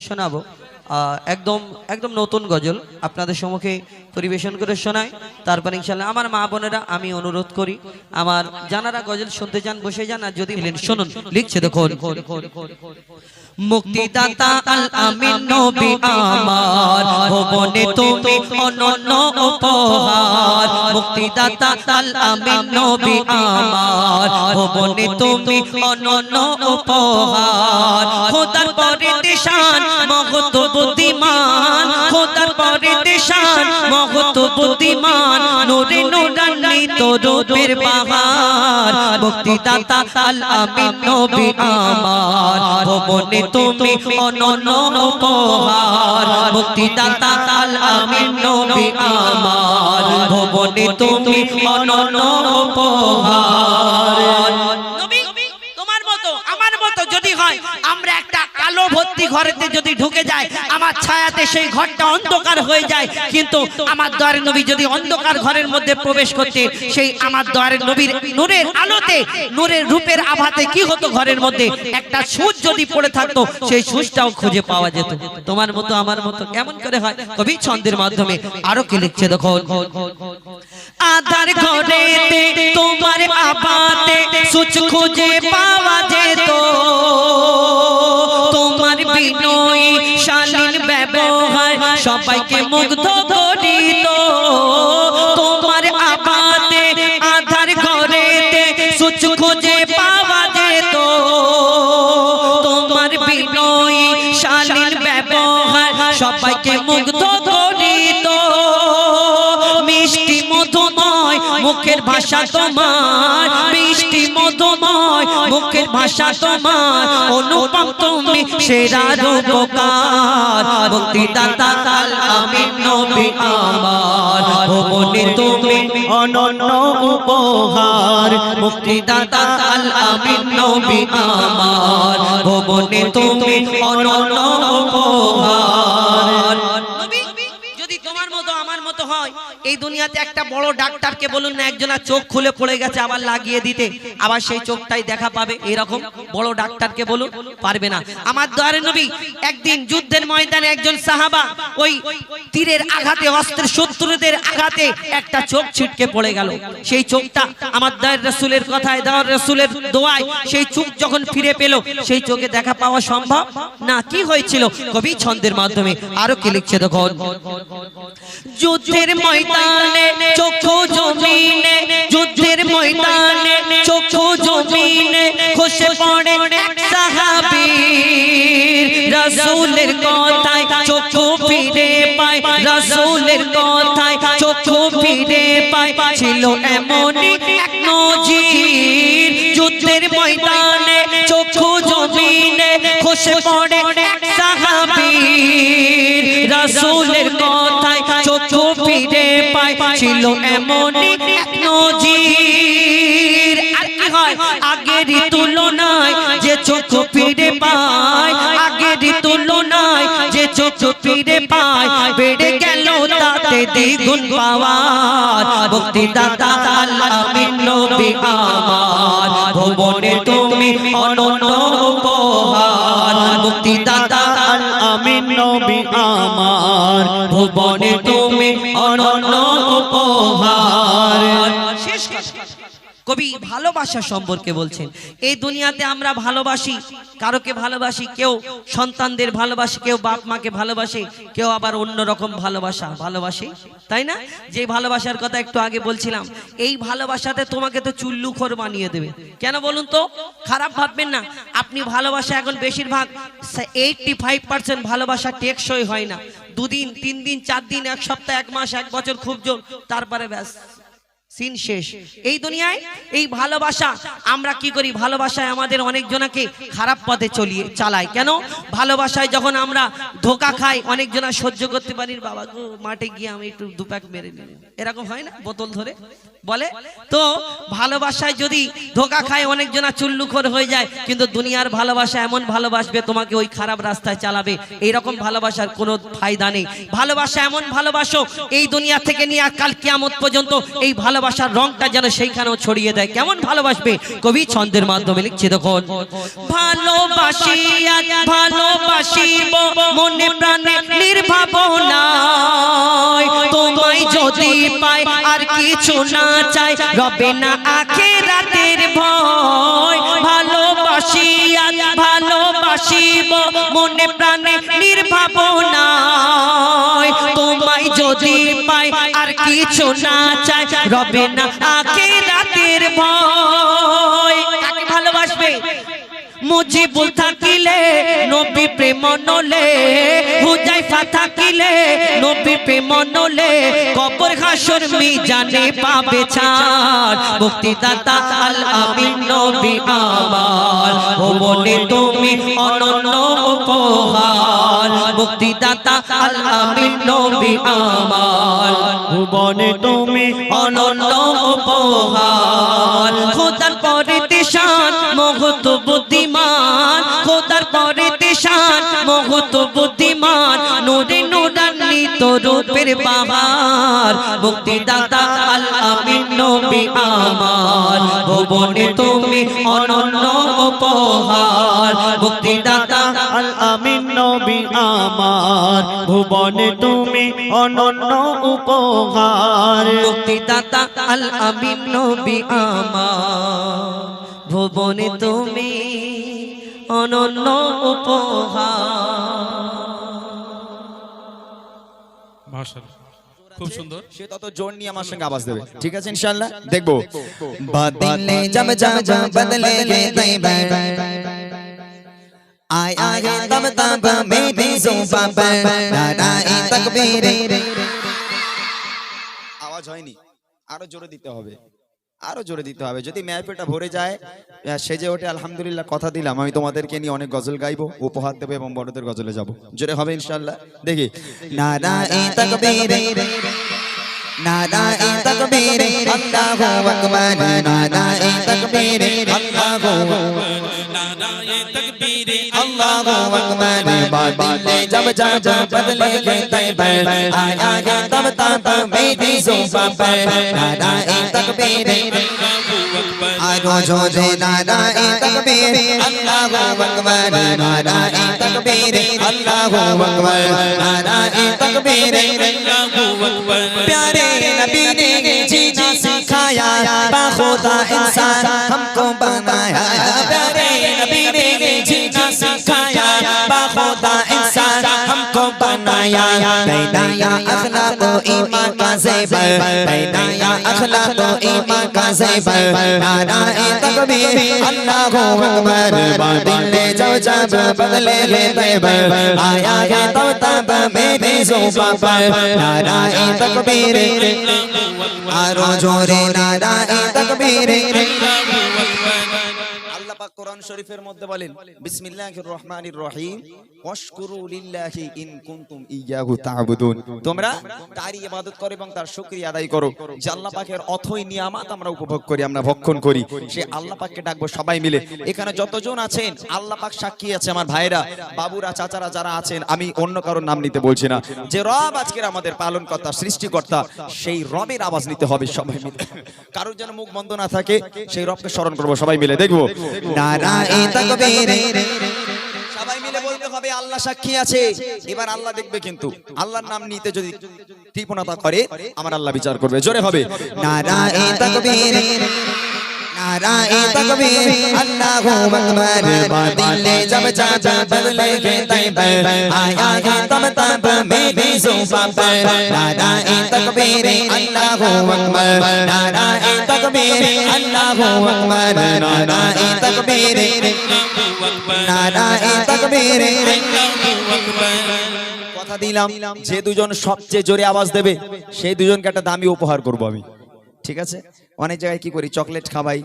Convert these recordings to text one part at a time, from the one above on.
শোনাবো। একদম একদম নতুন গজল আপনাদের সম্মুখে পরিবেশন করে শোনাই। তারপর ইনশাল্লাহ আমার মা বোনেরা, আমি অনুরোধ করি, আমার জানারা গজল শুনতে যান বসে যান আর যদি শুনুন, লিখছে দেখুন। মুক্তিদাতা আল উপহার। পরে মহত বুদ্ধিমান নূরে নূরান্বিত রূপের বাহার। আমার, ভবনে তুমি উপহার। আমার, ভবনে তুমি উপহার। নবী, তোমার মতো, আমার মতো যদি হয়, আমরা একটা কালো ভর্তি ঘরেতে যদি ঢুকে যায়, আমার ছায়াতে সেই ঘরটা অন্ধকার হয়ে যায়। কিন্তু আমার দয়ার নবী যদি অন্ধকার ঘরের মধ্যে প্রবেশ করতে, সেই আমার দয়ার নবীর নূরের আলোতে, নূরের রূপের আভাতে কি হতো ঘরের মধ্যে? একটা সুচ যদি পড়ে থাকতো, সেই সুচটাও খুঁজে পাওয়া যেত। তোমার মতো, আমার মতো কেমন করে হয়। কবি ছন্দের মাধ্যমে আরও কি লিখছে দেখো। আধার ঘরেতে তোমার আবাতে সুচ খুঁজে পাওয়া যেত। বিনয়ী শালীন ব্যবহার, সবাইকে মুগ্ধ তোমার আবাতে আধার ঘরেতে খুঁজে পাওয়া যেত। তোমার বিনয়ী শালীন ব্যবহার, সবাইকে মুগ্ধ করিত। মিষ্টি মধুময় মুখের ভাষা তোমার, মিষ্টি মুখের ভাষা তোমার অনুপম তুমি সেরা রূপকার। মুক্তিদাতা কাল আমি নবী আমার ভবনে তুমি অনন্য উপহার। মুক্তিদাতা আল আমিন নবী আমার ভবনে তুমি অনন্য উপহার। এই দুনিয়াতে একটা বড় ডাক্তারকে বলুন না, একজনের চোখ খুলে পড়ে গেছে, আবার লাগিয়ে দিতে। আবার সেই চোখটাই দেখা পাবে, এরকম বড় ডাক্তারকে বলুন, পারবে না। আমার দ্বারে নবী, একদিন যুদ্ধের ময়দানে একজন সাহাবা, ওই তীরের আঘাতে, অস্ত্রের শত্রুদের আঘাতে একটা চোখ ছিটকে পড়ে গেল। সেই চোখটা আমার দয়ের রসুলের কথায় দেওয়ার রসুলের দোয়ায়, সেই চোখ যখন ফিরে পেল, সেই চোখে দেখা পাওয়া সম্ভব? না, কি হয়েছিল? কবি ছন্দের মাধ্যমে আরও কি লিখছে দেখো যুদ্ধের ময়দানে চক্ষু জমিনে, যুদ্ধের ময়দানে, চক্ষু জমিনে খসে পড়ে এক সাহাবী রাসূলের কথায় চক্ষু ফিরে পায়, রাসূলের কথায় চক্ষু ফিরে পায়। ছিল এমনই এক যুদ্ধের ময়দানে, চক্ষু জমিনে খসে পড়ে চক্ষু ফিরে পায় ছিল এমনই নজির। আগের তুলনায় যে চোখ ফিরে তাতে দ্বিগুণ পাওয়ার। মুক্তিদাতা আল্লাহ নবী আমার। ভুবনে তুমি অনন্য উপহার। মুক্তিদাতা আমিন নবী আমার। ভুবনে তুমি অনন্য উপহার। ভালোবাসা সম্পর্কে বলছেন। এই দুনিয়াতে আমরা ভালোবাসি, কারোকে ভালোবাসি, কেউ সন্তানদের ভালোবাসে, কেউ বাপ মাকে ভালোবাসে, কেউ আবার অন্য রকম ভালোবাসা। ভালোবাসে, তাই না? যে ভালোবাসার কথা একটু আগে বলছিলাম, এই ভালোবাসাতে তোমাকে তো চুল্লুখোর বানিয়ে দেবে। কেন বলুন তো? খারাপ ভাববেন না। আপনি ভালোবাসা এখন বেশিরভাগ এইটটি ফাইভ পার্সেন্ট ভালোবাসা টেকসই হয় না। দুদিন তিন দিন চার দিন এক সপ্তাহ, এক মাস, এক বছর খুব জোর, তারপরে ব্যাস। সিন শেষ। এই দুনিয়ায় এই ভালোবাসা আমরা কি করি? ভালোবাসায় আমাদের অনেকজনাকে খারাপ পথে চলিয়ে চালায়। কেন? ভালোবাসায় যখন আমরা ধোকা খাই অনেক জনা সহ্য করতে পারি বাবা গো মাঠে গিয়ে আমি একটু দুপ্যাক মেরে নিই এরকম হয় না? বোতল ধরে? বলে? তো ভালোবাসায় যদি ধোকা খায় অনেক জনা চুল্লুখর হয়ে যায় কিন্তু দুনিয়ার ভালোবাসা এমন ভালোবাসবে তোমাকে ওই খারাপ রাস্তায় চালাবে। এইরকম ভালোবাসার কোনো ফায়দা নেই। ভালোবাসা এমন ভালোবাসো এই দুনিয়া থেকে নিয়ে কাল কিয়ামত পর্যন্ত এই ভালোবাসা ভালোবাসার রংটা যেন সেইখানেও ছড়িয়ে দেয়। কেমন ভালোবাসবে? কবি ছন্দের মাধ্যমে লিখছে, দেখুন। ভালোবাসি আজ ভালোবাসিব, মনে প্রাণে নির্ভাবনায় তোমায় যদি পাই আর কিছু না চাই, রবে না আখে রাতের ভয়। ভালোবাসি আজ ভালোবাসিব, মনে প্রাণে নির্ভাবনায় তোমায় যদি পাই আর কিছু না চাই রবে না আখে রাতের ভয়। ভালোবাসবে? মুজিবুল থাকিলে, নবী প্রেম নলে, হুজাইফা থাকিলে, নবী প্রেম নলে, কবর হাসর মিজানে পাবে ছাড়। মুক্তিদাতা আল আমিন নবী আমার। ভুবনে তুমি অনন্য উপহার। মুক্তিদাতা আল আমিন নবী আমার। ভুবনে তুমি অনন্য উপহার। খোদার পরে তেশান মহত বুদ্ধিমান। খোদার পরে তেশান মহত বুদ্ধিমান। নোরে নোরান্বিত রূপের বাহার। মুক্তিদাতা আল আমিন নবী আমার। ভুবনে তুমি অনন্য উপহার। মুক্তিদাতা আল আমিন নবী আমার ভুবনে তুমি অনন্য উপহার। মুক্তিদাতা আল আমিন নবী আমার ভুবনে তুমি অনন্য উপহার। খুব সুন্দর। সে তত জোর নিয়ে আমার সঙ্গে আওয়াজ দেবে। ঠিক আছে ইনশাআল্লাহ? দেখব। বদলে জব জব জব বদলে গে তৈবা पर আওয়াজ হয়নি আরও জোরে দিতে হবে আরও জোরে দিতে হবে যদি মেহফিলটা ভরে যায় সেজে ওঠে আলহামদুলিল্লাহ কথা দিলাম আমি তোমাদেরকে নিয়ে অনেক গজল গাইবো উপহার দেবো এবং বড়দের গজলে যাব জোরে হবে ইনশাল্লাহ দেখি নারায়ে তাকবীর নারায়ে তাকবীর আল্লাহু আকবার নারায়ে তাকবীর আল্লাহু নারায়ে जब जब बदले के तैबे आया है तब तब मेरी जुबा पर नाराए तकबीर आरो जो दे नाराए तकबीर अल्लाहु अकबर नाराए तकबीर अल्लाहु अकबर नाराए तकबीर प्यारे नबी ने जीना सिखाया बाखुदा इंसान पैदा या अखला तो ईमान का ज़ेबर पैदा या अखला तो ईमान का ज़ेबर नाराए तकबीर अल्लाह अकबर बादिल ले जाओ जब बदले ले तैबर आया है तो तब मेरे ज़ोबा पर नाराए तकबीर आरो जोरे नाराए तकबीर কোরআন শরীফের মধ্যে বলেন বিসমিল্লাহির রহমানির রহিম ওয়াশকুরু লিল্লাহি ইন কুনতুম ইয়াহু তা'বুদুন। তোমরা তারই ইবাদত করো এবং তার শুকরিয়া আদায় করো। যে আল্লাহ পাকের অথই নিয়ামত আমরা উপভোগ করি আমরা ভক্ষণ করি সে আল্লাহ পাককে ডাকবো সবাই মিলে। এখানে যতজন আছেন আল্লাহ পাক সাক্ষী আছে আমার ভাইরা বাবুরা চাচারা যারা আছেন আমি অন্য কারোর নাম নিতে বলছি না। যে রব আজকের আমাদের পালনকর্তা সৃষ্টিকর্তা সেই রবের আওয়াজ নিতে হবে সবাই মিলে। কারোর যেন মুখ বন্ধ না থাকে সেই রবকে স্মরণ করব সবাই মিলে। দেখব? নারায়ে তাকবীর সবাই মিলে বলতে হবে আল্লাহ সাক্ষী আছে এবার আল্লাহ দেখবে কিন্তু আল্লাহর নাম নিতে যদি কৃপণতা করে আমার আল্লাহ বিচার করবে জোরে হবে নারায়ে তাকবীর নারায়ে তাকবীর আল্লাহু আকবার বাদিলে জব চাচা বদলে গে তাইবা আয়া গে তব তব মেরি জুবা পর নারায়ে তাকবীর আল্লাহু আকবার নারায়ে তাকবীর আল্লাহু আকবার নারায়ে কথা দিলাম, যে দুজন সবচেয়ে জোরে আওয়াজ দেবে, সেই দুজনকে একটা দামি উপহার করব আমি। ঠিক আছে? অনেক জায়গায় কি করি? চকলেট খাবাই।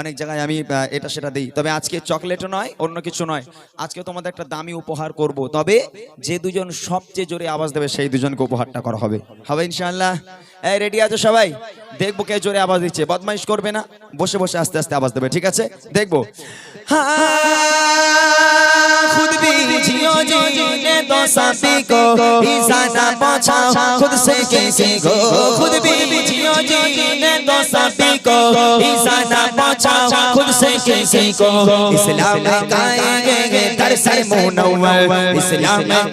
অনেক জায়গায় আমি এটা সেটা দিই। তবে আজকে চকলেটও নয়, অন্য কিছু নয়। আজকে তোমাদের একটা দামি উপহার করব। তবে যে দুজন সবচেয়ে জোরে আওয়াজ দেবে, সেই দুজনকে উপহারটা করা হবে। হবে ইনশাল্লাহ এই রেডি আছো সবাই? দেখব কে জোরে আওয়াজ দিচ্ছে। বদমাইশ করবে না? বসে বসে আস্তে আস্তে আওয়াজ দেবে। ঠিক আছে? দেখব। হ্যাঁ খুদ भी जियो जीने दो सभी को ईसाना पहुंचा खुद से किसी को खुद भी जियो जीने दो सभी को ईसाना पहुंचा खुद से किसी को इस्लाम में गाएंगे दरसल मुनव्वर इस्लाम में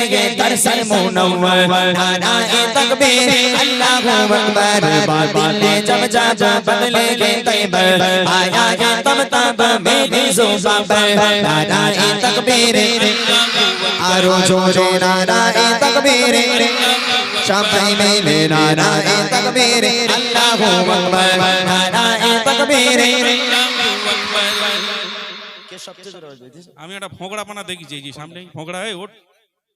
गाएंगे दरसल मुनव्वर नाराए तकबीर अल्लाहू अकबर बातिल ने जब जब बदलेगे तैबर आया है तब तब मेरी जुबान पर नाराए तकबीर आरो जोरे नाराए तकबीर शाबाई में नाराए तकबीर अल्लाहू अकबर नाराए तकबीर কে সবচেয়ে জোরে বাজবে আমি একটা ফোঁকড়া পানা দেখেছি এই যে সামনে ফোঁকড়া এই ওঠ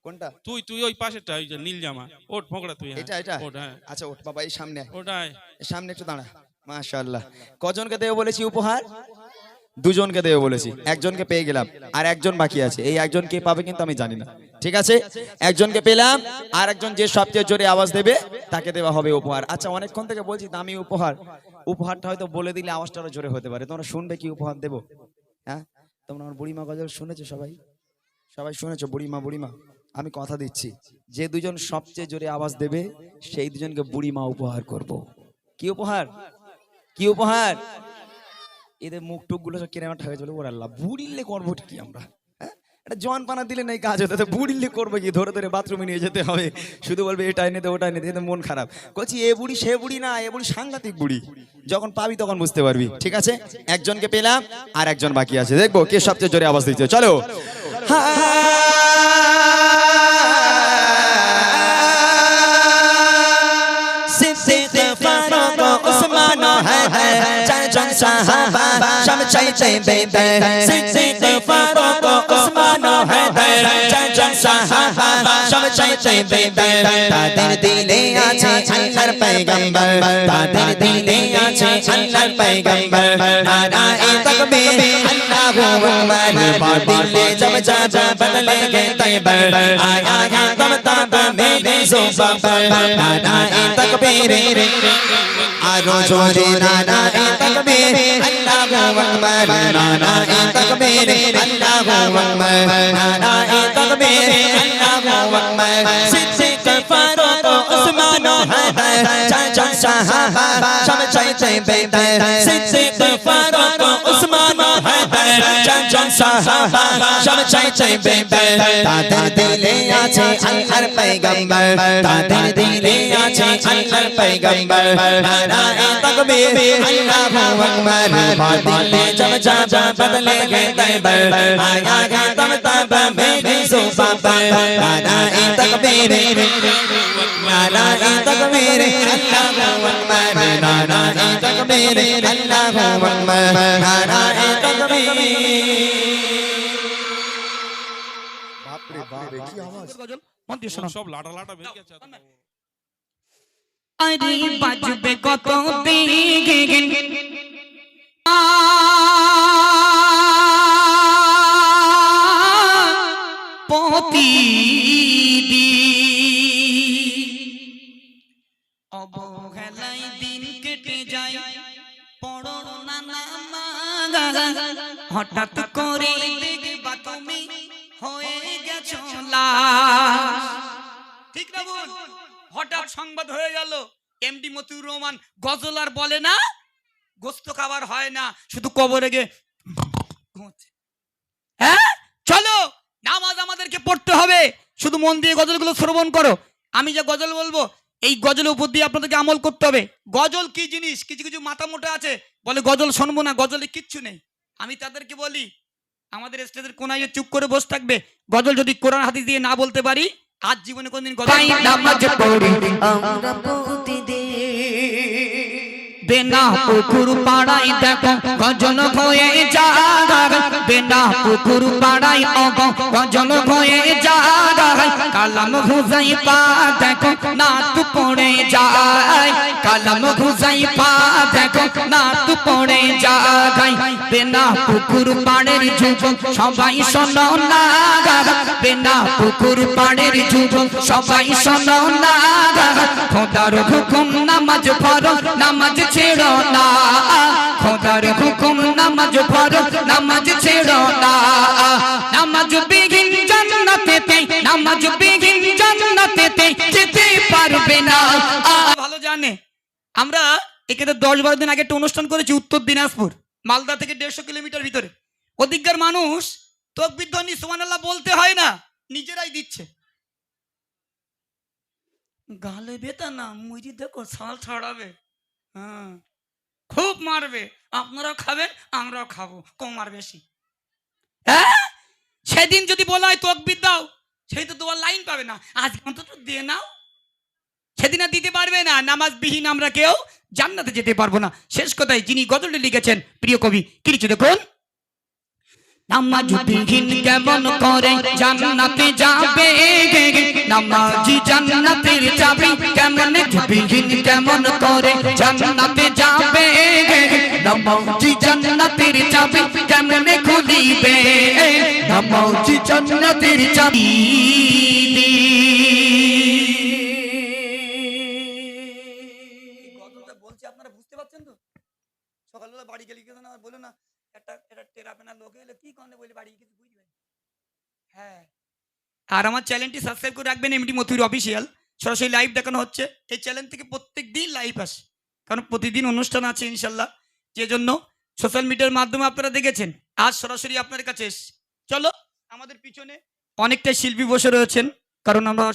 কোনটা? তুই তুই ওই পাশেরটা ওই যে নীল জামা। ওঠ ফোঁকড়া তুই হ্যাঁ। এটা এটা? হ্যাঁ। আচ্ছা ওঠ বাবা এই সামনে ওটাই সামনে একটু দাঁড়া। মাশাআল্লাহ। কজনকে দেবো বলেছি উপহার? দুজনকে দেবো বলেছি। একজনকে পেয়ে গেলাম। আর একজন বাকি আছে। এই একজন কে পাবে কিন্তু আমি জানি না। ঠিক আছে? একজনকে পেলাম। আর একজন যে সবচেয়ে জোরে আওয়াজ দেবে তাকে দেওয়া হবে উপহার। আচ্ছা অনেকক্ষণ থেকে বলছি দামি উপহার। উপহারটা হয়তো বলে দিলে আওয়াজটা আরও জোরে হতে পারে। তোমরা শুনবে কি উপহার দেবো? হ্যাঁ? তোমরা আমার বুড়িমা গজল শুনেছো সবাই? সবাই শুনেছো বুড়িমা বুড়িমা? আমি কথা দিচ্ছি যে দুজন সবচেয়ে জোরে আওয়াজ দেবে সেই দুজনকে বুড়ি মা উপহার করব। কি উপহার কি উপহার এদের মুখ টুকগুলো সব কেনামাটা হয়ে চলে ওর আল্লাহ বুড়িলে করব কি আমরা এটা জোয়ান পানা দিলে নেই কাজ হতো বুড়িলে করব কি ধরে ধরে বাথরুমে নিয়ে যেতে হবে শুধু বলবে এটা এনে দে ওটা এনে দে মন খারাপ বলছি এ বুড়ি সে বুড়ি না এ বুড়ি সাংঘাতিক বুড়ি যখন পাবি তখন বুঝতে পারবি ঠিক আছে একজনকে পেলাম আর একজন বাকি আছে দেখব কে সবচেয়ে জোরে আওয়াজ দিচ্ছে চলো হ্যাঁ चाचन साहबा सब चाहते बेबे सिद्दीक फारूक उस्मान है চারজন সাহাবা সব চাইতে বেবে তাদের দিলে আছে আল্লাহর পয়গম্বর তাদের দিলে আছে আল্লাহর পয়গম্বর নারায়ে তাকবীর আল্লাহু আকবার বাতিলে जब जाजा बदलेंगे तैबर आया है तब तब मेरी जुबान पर नाराए तकबीर আরও জোরে নানা এ তাকবীর আল্লাহু আকবার নানা এ তাকবীর আল্লাহু আকবার নানা এ তাকবীর আল্লাহু আকবার সিদ্দিক ফারুক উসমান হায় হায় চাচা সাহাবা সব চাই চাই বেদায় সিদ্দিক ফারুক উসমান সব চাই চাইবে তাদের দিলে আছে আল্লাহর পয়গম্বর তাদের দিলে আছে আল্লাহর পয়গম্বর নারায়ে তাকবীর আল্লাহু আকবার বদলে জব যা যা বদলে গয়ে তাইবার আয়া গা তম তাব মেরে সুবা পার নারায়ে তাকবীর নারায়ে তাকবীর আল্লাহু আকবার নারায়ে তাকবীর আল্লাহু আকবার নারায়ে তাকবীর বাপ রে বাপ রে কি আওয়াজ মন দিয়ে শোনো সব লাটা লাটা বেরিয়ে যাচ্ছে আরে বাজবে কত বেগেন আ পতি দি অবহেলাই দি হঠাৎ করে তুমি হয়ে গেছো ঠিক না বল হঠাৎ সংবাদ হয়ে গেল, এমডি মতিউর রহমান গজল আর বলে না, গোস্ত খাবার হয় না, শুধু কবরে গে হ্যাঁ? চলো, নামাজ আমাদেরকে পড়তে হবে, শুধু মন দিয়ে গজলগুলো শ্রবণ করো। আমি যে গজল বলব এই গজলের উপর দিয়ে আপনাদেরকে আমল করতে হবে। গজল কি জিনিস? কিছু কিছু মাথা মোটা আছে। বলে গজল শুনব না গজলে কিচ্ছু নেই। আমি তাদেরকে বলি আমাদের স্টেজের কোনায় চুপ করে বসে থাকবে। গজল যদি কোরআন হাদিস দিয়ে না বলতে পারি আজ জীবনে কোনদিন গজল নামাজ পড়ি। আমরা বেনা পুকুর পাড়াই দেখো গজল হয়ে যায় বেনা পুকুর পাড়াই অগ গজল হয়ে যায়, কালাম ঘুজাই পা দেখো নাত পড়ে যায়। কালাম ঘুজাই পা দেখো নাত পড়ে যায়। বেনা পুকুর পাড়ের যুবক, সবাই শোনো না বেনা পুকুর পাড়ের যুবক, সবাই শোনো না খোদার হুকুম নামাজ পড়ো, নামাজ ছেড়ো না। খোদার হুকুম নামাজ পড়ো, নামাজ ছেড়ো না। নামাজ বিহীন জান্নাতেতে নামাজ এখানে দশ বারো দিন আগে একটা অনুষ্ঠান করেছি উত্তর দিনাজপুর, মালদা থেকে দেড়শো কিলোমিটার ভিতরে। ওদিককার মানুষ তকবির ধ্বনি সুমান বলতে হয় না, নিজেরাই দিচ্ছে। গালে বেতা না মুজি দেখো, ছাল ছড়াবে। হ্যাঁ। খুব মারবে। আপনারাও খাবেন, আমরাও খাব, কম আর বেশি। হ্যাঁ? সেদিন যদি বলা হয় তকবির দাও, সেই তো তোমার লাইন পাবে না। আজকে অন্তত দিয়ে নাও। সেদিন আর দিতে পারবে না নামাজ বিহীন আমরা কেউ জান্নাতে যেতে পারব না। শেষ কথায় যিনি গজলটি লিখেছেন, প্রিয় কবি, কি লিখছে দেখুন? নামাজ বিহীন কেমন করে জান্নাতে যাবে নামাজি জান্নাতের চাবি কেমন বিহীন কেমন করে জান্নাতে যাবে নামাজি জান্নাতের চাবি কেমন খুলিবে নামাজি জান্নাতের চাবি বাড়ি গেলে কিছু না বলো না একটা একটা টেরাপেনা লোক এলে কি কারণে বলে বাড়ি কিছু বুঝবে? হ্যাঁ। আর আমার চ্যানেলটি সাবস্ক্রাইব করে রাখবেন এমডি মথুর অফিসিয়াল সরাসরি লাইভ দেখানো হচ্ছে। এই চ্যানেল থেকে প্রত্যেক দিন লাইভ আসে। কারণ প্রতিদিন অনুষ্ঠান আছে ইনশাল্লাহ। যে জন্য সোশ্যাল মিডিয়ার মাধ্যমে আপনারা দেখেছেন। আজ সরাসরি আপনার কাছে চলো আমাদের পিছনে অনেকটা শিল্পী বসে রয়েছেন। কারণ আমরা